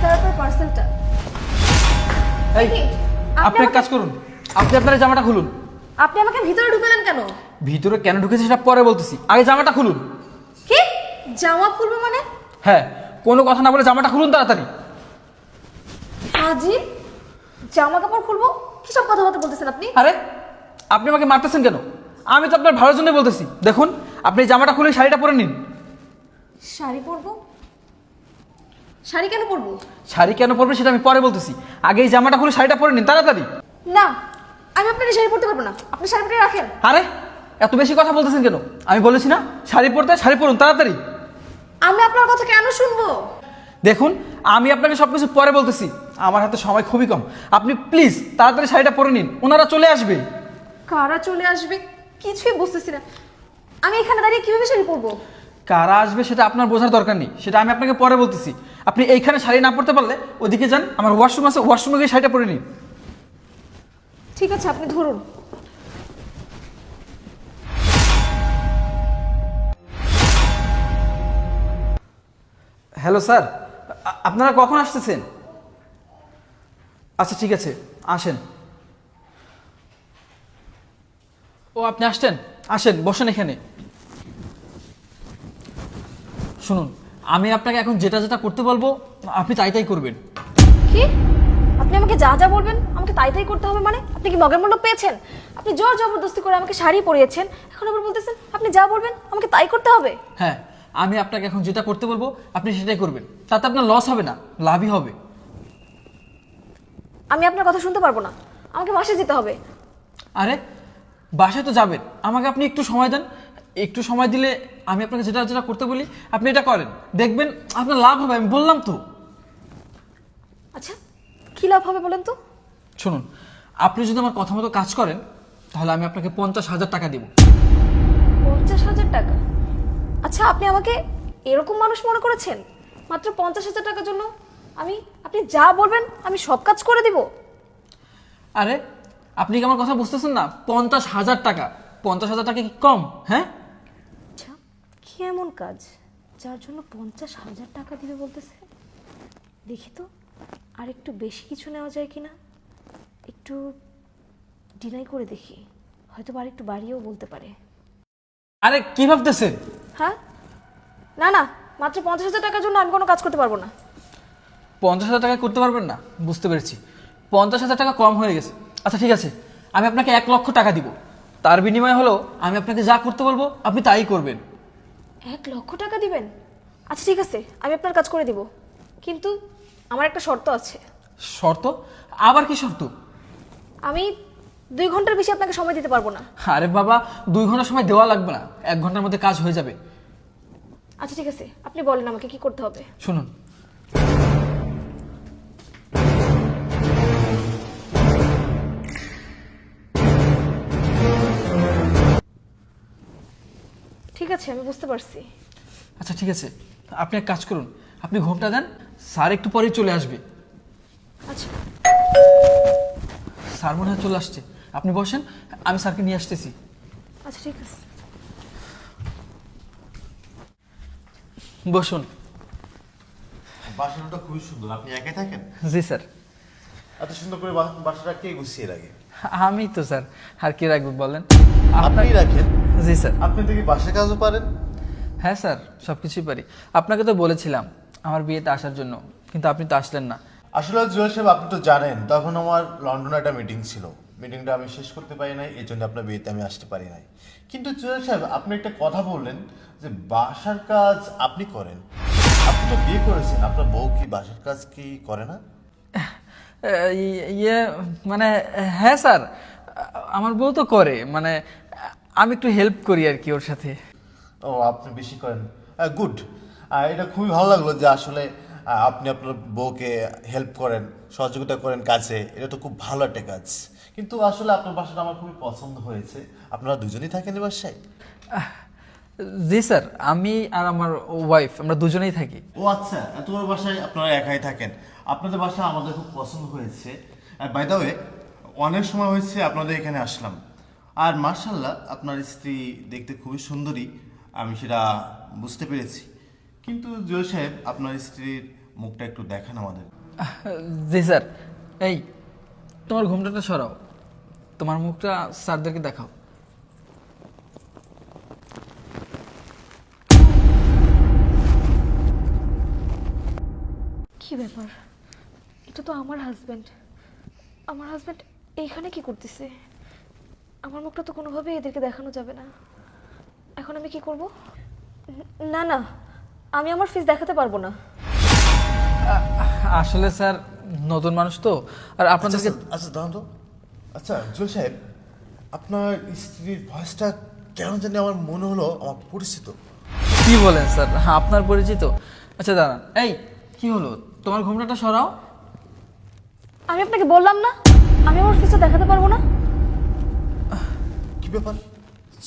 Sir আপনার পার্সেলটা। এই? আপনি এক কাজ করুন। আপনি আপনার এই জামাটা খুলুন। আপনি আমাকে ভিতরে ঢুকালেন কেন? ভিতরে কেন ঢুকেছে সেটা পরে বলতেছি। আগে জামাটা খুলুন। কি? জামা খুলবো মানে? হ্যাঁ কোনো কথা না বলে জামাটা খুলুন তাড়াতাড়ি। আজি জামা কাপড় খুলবো? কি সব কথাবার্তা বলতেছেন আপনি? আরে আপনি আমাকে মারতেছেন কেন? আমি তো আপনার ভালোর জন্য বলতেছি। দেখুন আপনি জামাটা খুলে শাড়িটা পরে নিন। শাড়ি পরবো? শাড়ি কেন পরবো? শাড়ি কেন পরবে সেটা আমি পরে বলতেছি। আগে এই জামাটা খুলে শাড়িটা পরে নিন তাড়াতাড়ি। না আমি আপনার এই শাড়ি পরতে পারব না। আপনি শাড়ি পরে রাখেন। আরে এত বেশি কথা বলতেছেন কেন? আমি বলেছি না শাড়ি পরতে শাড়ি পরুন তাড়াতাড়ি। আমি আপনার কথা কেন শুনব? দেখুন আমি আপনাকে সব কিছু পরে বলতেছি। আমার হাতে সময় খুবই কম। আপনি প্লিজ তাড়াতাড়ি শাড়িটা পরে নিন ওনারা চলে আসবে। কারা চলে আসবে? কিছুই বুঝতেছি না। আমি এখানে দাঁড়িয়ে কীভাবে শাড়ি পরবো? কারা আসবে সেটা আপনার বোঝার দরকার নেই। সেটা আমি আপনাকে পরে বলতেছি। আপনি এইখানে শাড়ি না পরতে পারলে ওদিকে যান আমার ওয়াশরুম আছে ওয়াশরুমে গিয়ে শাড়িটা পরে নিন। ঠিক আছে আপনি ধরুন। হ্যালো স্যার আপনারা কখন আসতেছেন? আচ্ছা ঠিক আছে আসেন। ও আপনি আসছেন? আসেন বসেন এখানে। শুনুন আমি আপনাকে এখন যেটা যেটা করতে বলব আপনি তাই তাই করবেন। কি? আপনি আমাকে যা যা বলবেন আমাকে তাই তাই করতে হবে মানে? আপনি কি মগের মূল্য পেয়েছেন? আপনি জোর জবরদস্তি করে আমাকে শাড়ি পরিয়েছেন এখন আবার বলতেছেন আপনি যা বলবেন আমাকে তাই করতে হবে? হ্যাঁ আমি আপনাকে এখন যেটা করতে বলব আপনি সেটাই করবেন। তাতে আপনার লস হবে না লাভই হবে। আমি আপনার কথা শুনতে পারব না। আমাকে বাসে যেতে হবে। আরে বাসায় তো যাবেন। আমাকে আপনি একটু সময় দেন একটু সময় দিলে আমি আপনাকে যেটা যেটা করতে বলি আপনি এটা করেন। দেখবেন আপনার লাভ হবে আমি বললাম তো। আচ্ছা কি লাভ হবে বলেন তো? শুনুন আপনি যদি আমার কথা মতো কাজ করেন তাহলে আমি আপনাকে পঞ্চাশ হাজার টাকা দেবো। পঞ্চাশ হাজার টাকা? আচ্ছা আপনি আমাকে এরকম মানুষ মনে করেছেন? মাত্র পঞ্চাশ হাজার টাকার জন্য আমি আপনি যা বলবেন আমি সব কাজ করে দিব। আরে আপনি কি আমার কথা বুঝতেছেন না? পঞ্চাশ হাজার টাকা। পঞ্চাশ হাজার টাকা কি কম হ্যাঁ? কি এমন কাজ? যার জন্য পঞ্চাশ হাজার টাকা দিবে বলতেছে। দেখি তো আর একটু বেশি কিছু নেওয়া যায় কি না একটু ডিনাই করে দেখি। হয়তো বা আর একটু বাড়িয়েও বলতে পারে। আরে কি ভাবতেছেন হ্যাঁ? না না মাত্র পঞ্চাশ হাজার টাকার জন্য আমি কোনো কাজ করতে পারব না। পঞ্চাশ হাজার টাকা করতে পারবেন না? বুঝতে পেরেছি। পঞ্চাশ হাজার টাকা কম হয়ে গেছে। আচ্ছা ঠিক আছে। আমি আপনাকে এক লক্ষ টাকা দিব। তার বিনিময়ে হলো আমি আপনাকে যা করতে বলব আপনি তাই করবেন। এক লক্ষ টাকা দিবেন? আচ্ছা ঠিক আছে আমি আপনার কাজ করে দিব। কিন্তু আমার একটা শর্ত আছে। শর্ত? আবার কি শর্ত? আমি দুই ঘণ্টার বেশি আপনাকে সময় দিতে পারব না। আরে বাবা দুই ঘণ্টা সময় দেওয়া লাগবে না। এক ঘণ্টার মধ্যে কাজ হয়ে যাবে। আচ্ছা ঠিক আছে আপনি বলেন আমাকে কি করতে হবে। শুনুন। ঠিক আছে আমি বুঝতে পারছি। আচ্ছা ঠিক আছে। আপনি এক কাজ করুন আপনি ঘুমটা দেন স্যার একটু পরেই চলে আসবে। আচ্ছা। স্যার মনে হয় চলে আসছে। আপনি বসেন আমি স্যারকে নিয়ে আসতেছি। আচ্ছা ঠিক আছে। বসুন। বাসাটা খুবই সুন্দর আপনি একাই থাকেন? জি স্যার। এত সুন্দর করে বাসাটা কে গুছিয়ে রাখে? আমি তো স্যার। আর কে রাখব বলেন? আপনি রাখেন। জি স্যার। আপনি তো কি বাসার কাজও পারেন? হ্যাঁ স্যার সব কিছুই পারি। আপনাকে তো বলেছিলাম আমার বিয়েতে আসার জন্য কিন্তু আপনি তো আসলেন না। আসলে জুয়েল সাহেব আপনি তো জানেন তখন আমার লন্ডনে একটা মিটিং ছিল। মিটিংটা আমি শেষ করতে পারি নাই এই জন্য আপনার বিয়েতে আমি আসতে পারি নাই। কিন্তু জুয়েল সাহেব আপনি একটা কথা বললেন যে বাসার কাজ আপনি করেন। আপনি তো বিয়ে করেছেন আপনার বউ কি বাসার কাজ কি করে না? ইয়ে মানে হ্যাঁ স্যার আমার বউ তো করে মানে আমি একটু হেল্প করি আর কি ওর সাথে। ও আপনি বেশি করেন। গুড এটা খুবই ভালো লাগল যে আসলে আপনি আপনার বউকে হেল্প করেন সহযোগিতা করেন কাজে। এটা তো খুব ভালো একটা কাজ। কিন্তু আসলে আপনার বাসাটা আমার খুবই পছন্দ হয়েছে। আপনারা দুজনেই থাকেন এই বাসায়? জি স্যার আমি আর আমার ওয়াইফ আমরা দুজনেই থাকি। ও আচ্ছা তোমার বাসায় আপনারা একাই থাকেন। আপনাদের বাসা আমাদের খুব পছন্দ হয়েছে। বাই দ্য ওয়ে অনেক সময় হয়েছে আপনাদের এখানে আসলাম। আর মার্শাল্লাহ আপনার স্ত্রী দেখতে খুবই সুন্দরী আমি সেটা বুঝতে পেরেছি। কিন্তু জয় সাহেব আপনার স্ত্রীর মুখটা একটু দেখান আমাদের। জি স্যার। এই তোমার ঘুমটাটা সরাও। তোমার মুখটা স্যারদেরকে দেখাও। কি ব্যাপার? এটা তো আমার হাজব্যান্ড আমার হাজব্যান্ড এইখানে কি করতেছে? আমার মুখটা তো কোনোভাবেই এদেরকে দেখানো যাবে না। এখন আমি কি করব? না না আমি আমার ফিস দেখাতে পারব না। আসলে স্যার নতুন মানুষ তো। আর আচ্ছা আপনাদেরকে আচ্ছা, দাঁড়ান তো। আচ্ছা জুয়েল সাহেব আপনার স্ত্রীর ভয়েসটা কেন জানি আমার মনে হলো আমার পরিচিত। কি বলেন স্যার? আপনার পরিচিত। আচ্ছা দাঁড়ান। এই কি হলো? তোমার ঘুমটাটা সরাও। আমি আপনাকে বললাম না আমি আমার ফিসটা দেখাতে পারব না। ব্যাপার?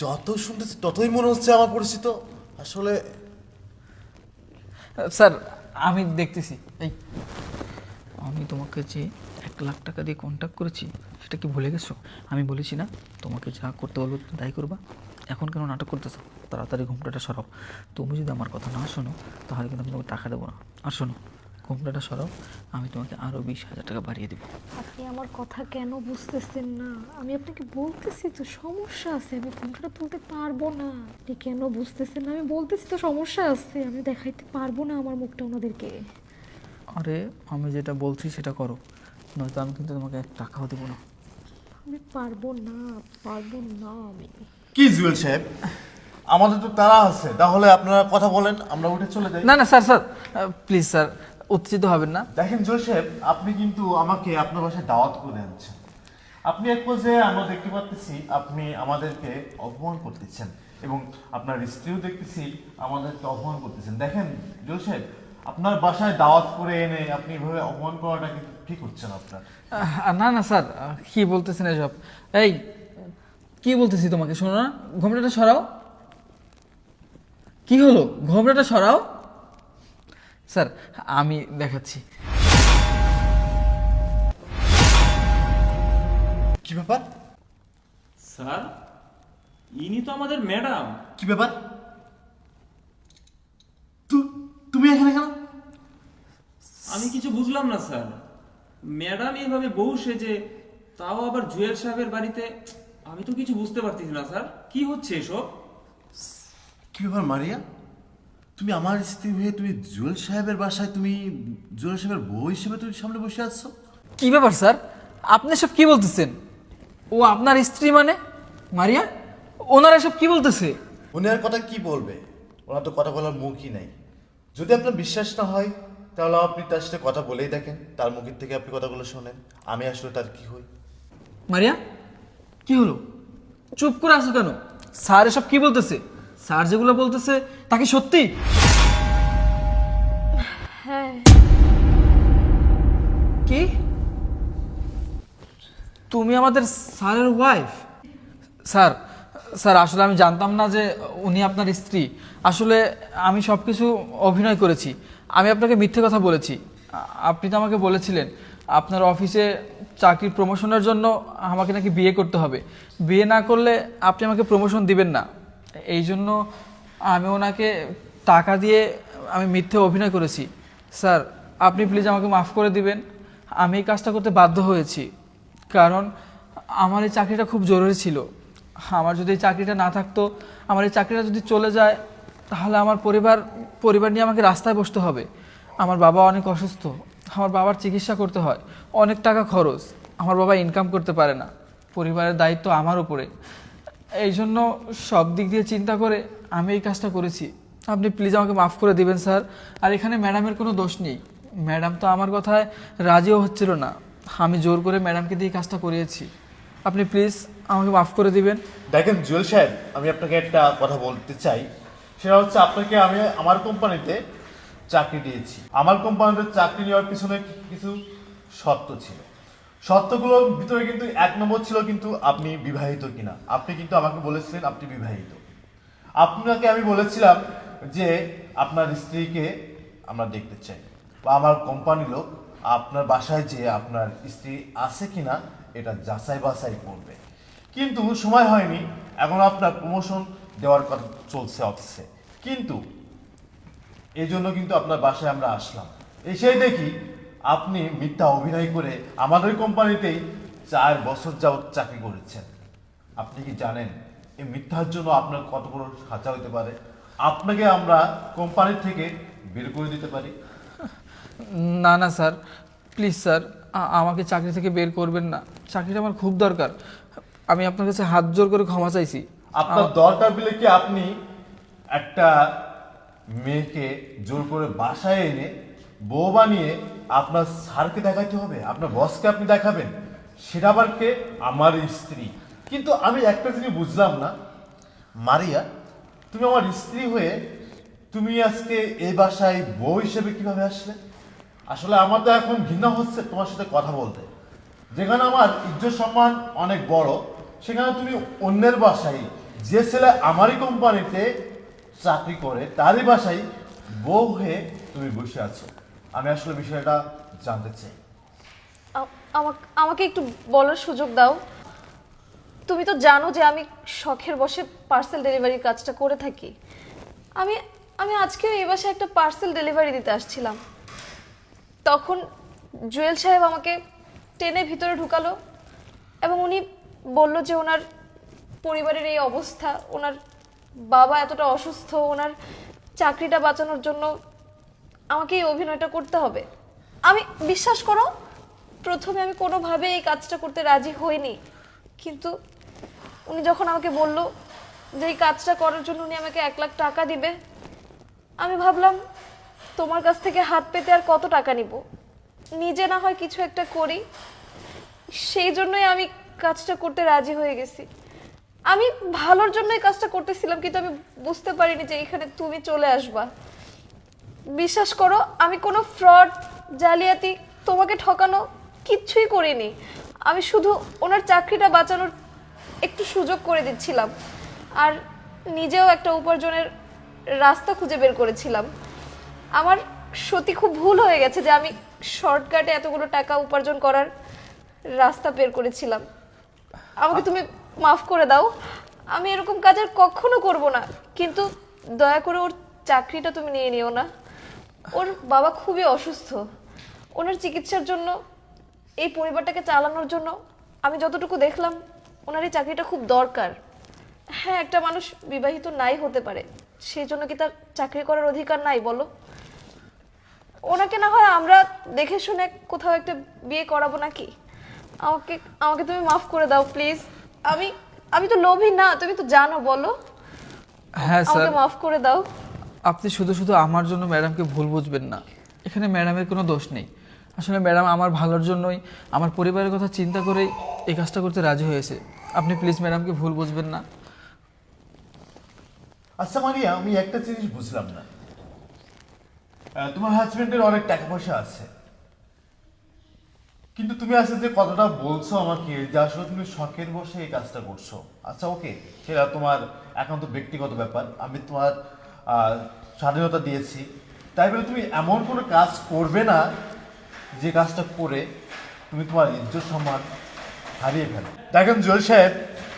যত শুনতেছি, ততই মনে হচ্ছে আমার পরিচিত। আসলে স্যার, আমি দেখতেছি। এই, আমি তোমাকে যে এক লাখ টাকা দিয়ে কন্ট্যাক্ট করেছি, সেটা কি ভুলে গেছো? আমি বলেছি না, তোমাকে যা করতে বলব তাই করবা। এখন কেন নাটক করতেছো? তাড়াতাড়ি ঘুমটাটা সরাও। তুমি যদি আমার কথা না শোনো, তাহলে কিন্তু আমি তোমাকে টাকা দেবো না। আর শোনো ঘুমটাটা সরাও আমি তোমাকে আরও বিশ হাজার টাকা বাড়িয়ে দেবো। আপনি আমার কথা কেন বুঝতেছেন না? আমি আপনাকে বলতেছি তো সমস্যা আছে আমি ফোনটা তুলতে পারব না। আপনি কেন বুঝতেছেন না? আমি বলতেছি তো সমস্যা আছে আমি দেখাইতে পারব না আমার মুখটা ওনাদেরকে। আরে আমি যেটা বলছি সেটা করো নয়তো আমি কিন্তু তোমাকে এক টাকাও দেবো না। আমি পারব না পারব না আমি। কি জুয়েল সাহেব? আমাদের তো তারা আছে তাহলে আপনারা কথা বলেন আমরা উঠে চলে যাই। না না স্যার স্যার প্লিজ স্যার উত্তেজিত হবেন না। দেখেন সাহেব আপনি কিন্তু আমাকে আপনার বাসায় দাওয়াত করে আনছেন আপনি এক পর্যায়ে আমরা দেখতে পাচ্ছি আপনি আমাদেরকে অপমান করতেছেন এবং আপনার স্ত্রীও দেখতেছি আমাদেরকে অপমান করতেছেন। দেখেন সাহেব আপনার বাসায় দাওয়াত করে এনে আপনি এভাবে অপমান করাটা কিন্তু ঠিক হচ্ছে না আপনার না না স্যার কি বলতেছেন এসব? এই কি বলতেছি তোমাকে? শোনো না ঘোমটাটা সরাও। কি হলো? ঘোমটাটা সরাও। স্যার আমি দেখাচ্ছি। কি ব্যাপার? স্যার ইনি তো আমাদের ম্যাডাম। কি ব্যাপার? তু- তুমি এখানে কেন? আমি কিছু বুঝলাম না স্যার। ম্যাডাম এইভাবে বউ সেজে তাও আবার জুয়েল সাহেবের বাড়িতে আমি তো কিছু বুঝতে পারতেছি না স্যার। কি হচ্ছে এসব? কি ব্যাপার মারিয়া? তুমি আমার স্ত্রী হয়ে তুমি জুয়েল সাহেবের বাসায় তুমি জুয়েল সাহেবের বউ হিসেবে তুমি সামনে বসে আছো? কি ব্যাপার স্যার? আপনি সব কি বলতেছেন? ও আপনার স্ত্রী মানে? মারিয়া ওনারা এসব কি বলতেছে? উনি আর কথা কি বলবে? ওনার তো কথা বলার মুখই নাই। যদি আপনার বিশ্বাস না হয় তাহলে আপনি তার সাথে কথা বলেই দেখেন। তার মুখের থেকে আপনি কথাগুলো শোনেন। আমি আসলে তার কি হই? মারিয়া কি হলো? চুপ করে আছো কেন? স্যার এসব কি বলতেছে? স্যার যেগুলো বলতেছে তা কি সত্যি? হ্যাঁ। কি? তুমি আমাদের স্যারের ওয়াইফ স্যার স্যার আসলে আমি জানতাম না যে উনি আপনার স্ত্রী। আসলে আমি সব কিছু অভিনয় করেছি। আমি আপনাকে মিথ্যে কথা বলেছি। আপনি তো আমাকে বলেছিলেন আপনার অফিসে চাকরির প্রমোশনের জন্য আমাকে নাকি বিয়ে করতে হবে। বিয়ে না করলে আপনি আমাকে প্রমোশন দিবেন না। এই জন্য আমি ওনাকে টাকা দিয়ে আমি মিথ্যে অভিনয় করেছি। স্যার, আপনি প্লিজ আমাকে মাফ করে দিবেন। আমি এই কাজটা করতে বাধ্য হয়েছি। কারণ আমার এই চাকরিটা খুব জরুরি ছিল। আমার যদি এই চাকরিটা না থাকতো, আমার এই চাকরিটা যদি চলে যায়, তাহলে আমার পরিবার পরিবার নিয়ে আমাকে রাস্তায় বসতে হবে। আমার বাবা অনেক অসুস্থ। আমার বাবার চিকিৎসা করতে হয়। অনেক টাকা খরচ। আমার বাবা ইনকাম করতে পারে না। পরিবারের দায়িত্ব আমার উপরে। এই জন্য সব দিক দিয়ে চিন্তা করে আমি এই কাজটা করেছি। আপনি প্লিজ আমাকে মাফ করে দিবেন, স্যার। আর এখানে ম্যাডামের কোনো দোষ নেই। ম্যাডাম তো আমার কথায় রাজিও হচ্ছিল না। আমি জোর করে ম্যাডামকে দিয়ে কাজটা করিয়েছি। আপনি প্লিজ আমাকে মাফ করে দিবেন। দেখেন, জুয়েল সাহেব, আমি আপনাকে একটা কথা বলতে চাই। সেটা হচ্ছে আপনাকে আমি আমার কোম্পানিতে চাকরি দিয়েছি। আমার কোম্পানিতে চাকরি নেওয়ার পিছনে কিছু শর্ত ছিল। শর্তগুলোর ভিতরে কিন্তু এক নম্বর ছিল কিন্তু আপনি বিবাহিত কিনা। আপনি কিন্তু আমাকে বলেছিলেন আপনি বিবাহিত। আপনাকে আমি বলেছিলাম যে আপনার স্ত্রীকে আমরা দেখতে চাই বা আমার কোম্পানি লোক আপনার বাসায় যে আপনার স্ত্রী আছে কিনা এটা যাচাই বাছাই করবে। কিন্তু সময় হয়নি, এখন আপনার প্রমোশন দেওয়ার কথা চলছে অফিসে। কিন্তু এই জন্য কিন্তু আপনার বাসায় আমরা আসলাম। এসেই দেখি আপনি মিথ্যা অভিনয় করে আমাদের কোম্পানিতেই চার বছর যাবত চাকরি করেছেন। আপনি কি জানেন এই মিথ্যার জন্য আপনার কত বড় সাজা হতে পারে? আপনাকে আমরা কোম্পানি থেকে বের করে দিতে পারি? না না স্যার। প্লিজ স্যার আমাকে চাকরি থেকে বের করবেন না। চাকরিটা আমার খুব দরকার। আমি আপনার কাছে হাত জোর করে ক্ষমা চাইছি। আপনার দরকার বলে কি আপনি একটা মেয়েকে জোর করে বাসায় এনে বউ বানিয়ে আপনার স্যারকে দেখাইতে হবে, আপনার বসকে আপনি দেখাবেন, সেটা আবার কে? আমার স্ত্রী। কিন্তু আমি একটা জিনিস বুঝলাম না। মারিয়া, তুমি আমার স্ত্রী হয়ে তুমি আজকে এই বাসায় বউ হিসেবে কীভাবে আসলে? আসলে আমার তো এখন ঘৃণা হচ্ছে তোমার সাথে কথা বলতে। যেখানে আমার ইজ্জত সম্মান অনেক বড়, সেখানে তুমি অন্যের বাসায় যে ছেলে আমারই কোম্পানিতে চাকরি করে, তারই বাসায় বউ হয়ে তুমি বসে আছো। আমি আসলে বিষয়টা জানতে চাই। আমাকে আমাকে একটু বলার সুযোগ দাও। তুমি তো জানো যে আমি শখের বসে পার্সেল ডেলিভারির কাজটা করে থাকি। আমি আমি আজকেও এই বাসায় একটা পার্সেল ডেলিভারি দিতে আসছিলাম। তখন জুয়েল সাহেব আমাকে টেনে ভিতরে ঢুকালো এবং উনি বলল যে ওনার পরিবারের এই অবস্থা, ওনার বাবা এতটা অসুস্থ, ওনার চাকরিটা বাঁচানোর জন্য আমাকে এই অভিনয়টা করতে হবে। আমি, বিশ্বাস করো, প্রথমে আমি কোনোভাবে এই কাজটা করতে রাজি হইনি। কিন্তু উনি যখন আমাকে বলল যে এই কাজটা করার জন্য উনি আমাকে এক লাখ টাকা দিবে, আমি ভাবলাম, তোমার কাছ থেকে হাত পেতে আর কত টাকা নিব? নিজে না হয় কিছু একটা করি। সেই জন্যই আমি কাজটা করতে রাজি হয়ে গেছি। আমি ভালোর জন্যই কাজটা করতেছিলাম, কিন্তু আমি বুঝতে পারিনি যে এখানে তুমি চলে আসবা। বিশ্বাস করো, আমি কোনো ফ্রড, জালিয়াতি তোমাকে ঠকানো কিচ্ছুই করিনি। আমি শুধু ওনার চাকরিটা বাঁচানোর একটু সুযোগ করে দিচ্ছিলাম আর নিজেও একটা উপার্জনের রাস্তা খুঁজে বের করেছিলাম। আমার সত্যি খুব ভুল হয়ে গেছে যে আমি শর্টকাটে এতগুলো টাকা উপার্জন করার রাস্তা বের করেছিলাম। আমাকে তুমি মাফ করে দাও, আমি এরকম কাজ আর কখনো করব না। কিন্তু দয়া করে ওর চাকরিটা তুমি নিয়ে নিও না। ওর বাবা খুবই অসুস্থ। ওনার চিকিৎসার জন্য এই পরিবারটাকে চালানোর জন্য আমি যতটুকু দেখলাম ওনার এই চাকরিটা খুব দরকার। হ্যাঁ একটা মানুষ বিবাহিত নাই হতে পারে সেই জন্য কি তার চাকরি করার অধিকার নাই বলো? ওনাকে না হয় আমরা দেখে শুনে কোথাও একটা বিয়ে করাবো নাকি? আমাকে আমাকে তুমি মাফ করে দাও প্লিজ। আমি আমি তো লোভী না তুমি তো জানো বলো। হ্যাঁ স্যার। আমাকে মাফ করে দাও। আপনি শুধু শুধু আমার জন্য ম্যাডামকে ভুল বুঝবেন না। এখানে ম্যাডামের কোনো দোষ নেই। আসলে ম্যাডাম আমার ভালোর জন্যই, আমার পরিবারের কথা চিন্তা করেই এই কাজটা করতে রাজি হয়েছে। আপনি প্লিজ ম্যাডামকে ভুল বুঝবেন না। আচ্ছা মারিয়া, আমি একটা জিনিস বুঝলাম না। তোমার হাজবেন্ডের অনেক টাকা পয়সা আছে। কিন্তু তুমি আসলে যে কথাটা বলছো আমাকে, যে আসলে তুমি শখের বসে এই কাজটা করছ। আচ্ছা ওকে সেটা তোমার একান্ত ব্যক্তিগত ব্যাপার। আমি তোমার স্বাধীনতা দিয়েছি। তাই বলে তুমি এমন কোনো কাজ করবে না যে কাজটা করে তুমি তোমার ইজ্জত সম্মান হারিয়ে ফেলো। দেখেন জুয়েল সাহেব,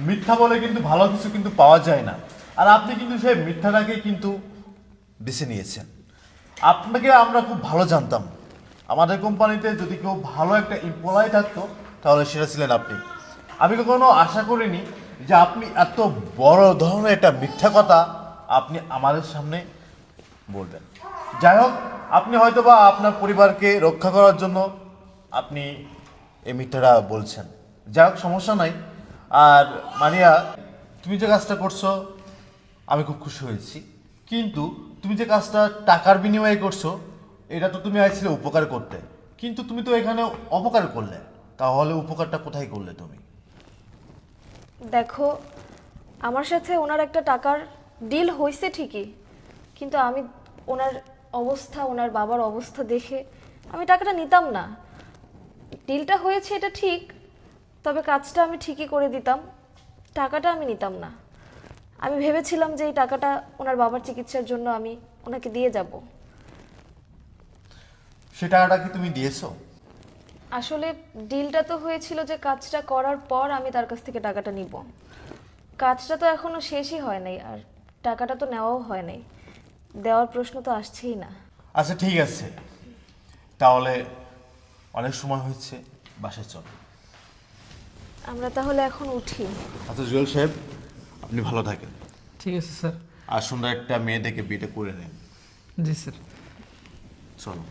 মিথ্যা বলে কিন্তু ভালো কিছু কিন্তু পাওয়া যায় না। আর আপনি কিন্তু সেই মিথ্যাটাকে কিন্তু বেছে নিয়েছেন। আপনাকে আমরা খুব ভালো জানতাম। আমাদের কোম্পানিতে যদি কেউ ভালো একটা এমপ্লয় থাকতো, তাহলে সেটা ছিলেন আপনি। আমি কখনো আশা করিনি যে আপনি এত বড় ধরনের একটা মিথ্যা কথা আপনি আমাদের সামনে বলবেন। যাই হোক, আপনি হয়তো বা আপনার পরিবারকে রক্ষা করার জন্য আপনি এই মিথ্যাটা বলছেন। যাই হোক, সমস্যা নাই। আর মারিয়া, তুমি যে কাজটা করছ, আমি খুব খুশি হয়েছি। কিন্তু তুমি যে কাজটা টাকার বিনিময়ে করছ, এটা তো তুমি আইছিলে উপকার করতে। কিন্তু তুমি তো এখানে অপকার করলে। তাহলে উপকারটা কোথায় করলে তুমি? দেখো, আমার সাথে ওনার একটা টাকার ডিল হয়েছে ঠিকই কিন্তু আমি ওনার অবস্থা ওনার বাবার অবস্থা দেখে আমি টাকাটা নিতাম না। ডিলটা হয়েছে এটা ঠিক তবে কাজটা আমি ঠিকই করে দিতাম টাকাটা আমি নিতাম না। আমি ভেবেছিলাম যে এই টাকাটা ওনার বাবার চিকিৎসার জন্য আমি ওনাকে দিয়ে যাব। সে টাকাটা কি তুমি দিয়েছ? আসলে ডিলটা তো হয়েছিল যে কাজটা করার পর আমি তার কাছ থেকে টাকাটা নিব। কাজটা তো এখনও শেষই হয় নাই আর টাকাটা তো নেওয়াও হয় নাই। দেওয়ার প্রশ্ন তো আসছেই না। আচ্ছা ঠিক আছে। তাহলে অনেক সময় হয়েছে বাসায় চল। আমরা তাহলে এখন উঠি। আচ্ছা জুয়েল সাহেব আপনি ভালো থাকেন। ঠিক আছে স্যার। আর সুন্দর একটা মেয়ে দেখে বিয়েটা করে নেন। জি স্যার। চলো।